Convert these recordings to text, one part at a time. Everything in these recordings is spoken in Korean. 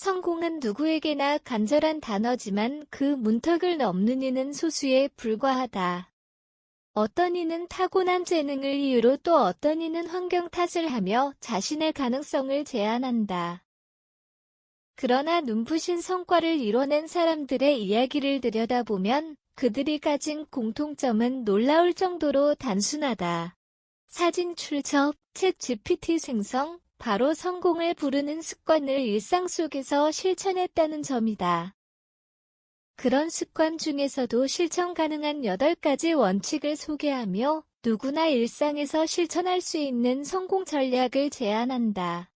성공은 누구에게나 간절한 단어지만 그 문턱을 넘는 이는 소수에 불과하다. 어떤 이는 타고난 재능을 이유로 또 어떤 이는 환경 탓을 하며 자신의 가능성을 제한한다. 그러나 눈부신 성과를 이뤄낸 사람들의 이야기를 들여다보면 그들이 가진 공통점은 놀라울 정도로 단순하다. 사진 출처, 챗 GPT 생성, 바로 성공을 부르는 습관을 일상 속에서 실천했다는 점이다. 그런 습관 중에서도 실천 가능한 8가지 원칙을 소개하며 누구나 일상에서 실천할 수 있는 성공 전략을 제안한다.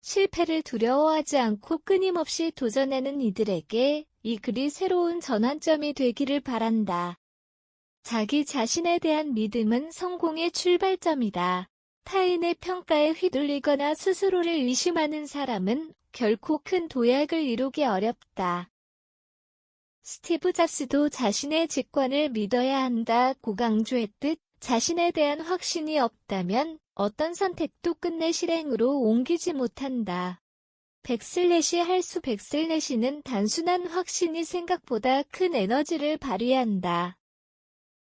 실패를 두려워하지 않고 끊임없이 도전하는 이들에게 이 글이 새로운 전환점이 되기를 바란다. 자기 자신에 대한 믿음은 성공의 출발점이다. 타인의 평가에 휘둘리거나 스스로를 의심하는 사람은 결코 큰 도약을 이루기 어렵다. 스티브 잡스도 자신의 직관을 믿어야 한다고 강조했듯 자신에 대한 확신이 없다면 어떤 선택도 끝내 실행으로 옮기지 못한다. 백슬래시 할수 백슬래시는 단순한 확신이 생각보다 큰 에너지를 발휘한다.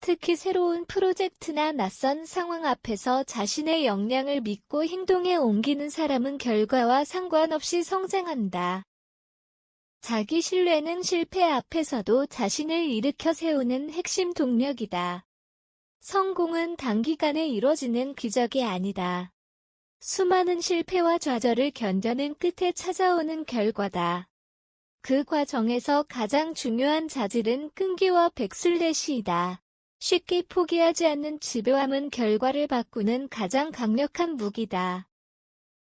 특히 새로운 프로젝트나 낯선 상황 앞에서 자신의 역량을 믿고 행동에 옮기는 사람은 결과와 상관없이 성장한다. 자기 신뢰는 실패 앞에서도 자신을 일으켜 세우는 핵심 동력이다. 성공은 단기간에 이뤄지는 기적이 아니다. 수많은 실패와 좌절을 견뎌낸 끝에 찾아오는 결과다. 그 과정에서 가장 중요한 자질은 끈기와 백술래시이다. 쉽게 포기하지 않는 집요함은 결과를 바꾸는 가장 강력한 무기다.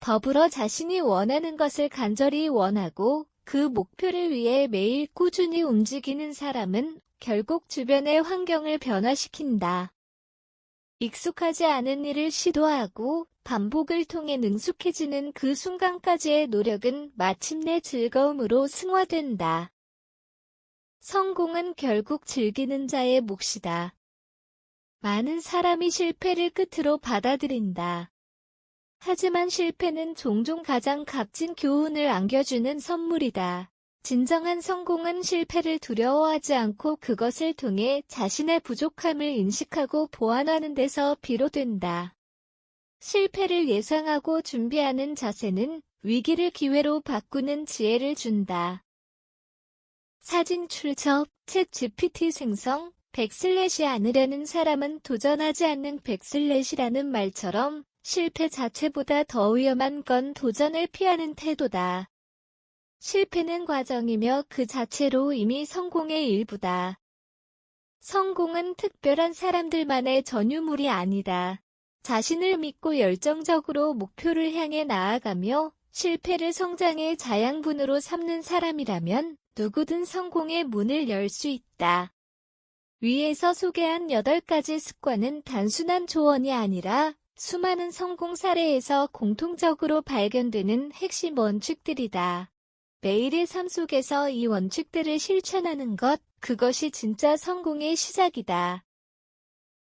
더불어 자신이 원하는 것을 간절히 원하고 그 목표를 위해 매일 꾸준히 움직이는 사람은 결국 주변의 환경을 변화시킨다. 익숙하지 않은 일을 시도하고 반복을 통해 능숙해지는 그 순간까지의 노력은 마침내 즐거움으로 승화된다. 성공은 결국 즐기는 자의 몫이다. 많은 사람이 실패를 끝으로 받아들인다. 하지만 실패는 종종 가장 값진 교훈을 안겨주는 선물이다. 진정한 성공은 실패를 두려워하지 않고 그것을 통해 자신의 부족함을 인식하고 보완하는 데서 비롯된다. 실패를 예상하고 준비하는 자세는 위기를 기회로 바꾸는 지혜를 준다. 사진 출처, 챗 GPT 생성, 백슬래시 않으려는 사람은 도전하지 않는 백슬래시라는 말처럼 실패 자체보다 더 위험한 건 도전을 피하는 태도다. 실패는 과정이며 그 자체로 이미 성공의 일부다. 성공은 특별한 사람들만의 전유물이 아니다. 자신을 믿고 열정적으로 목표를 향해 나아가며 실패를 성장의 자양분으로 삼는 사람이라면 누구든 성공의 문을 열 수 있다. 위에서 소개한 8가지 습관은 단순한 조언이 아니라 수많은 성공 사례에서 공통적으로 발견되는 핵심 원칙들이다. 매일의 삶 속에서 이 원칙들을 실천하는 것, 그것이 진짜 성공의 시작이다.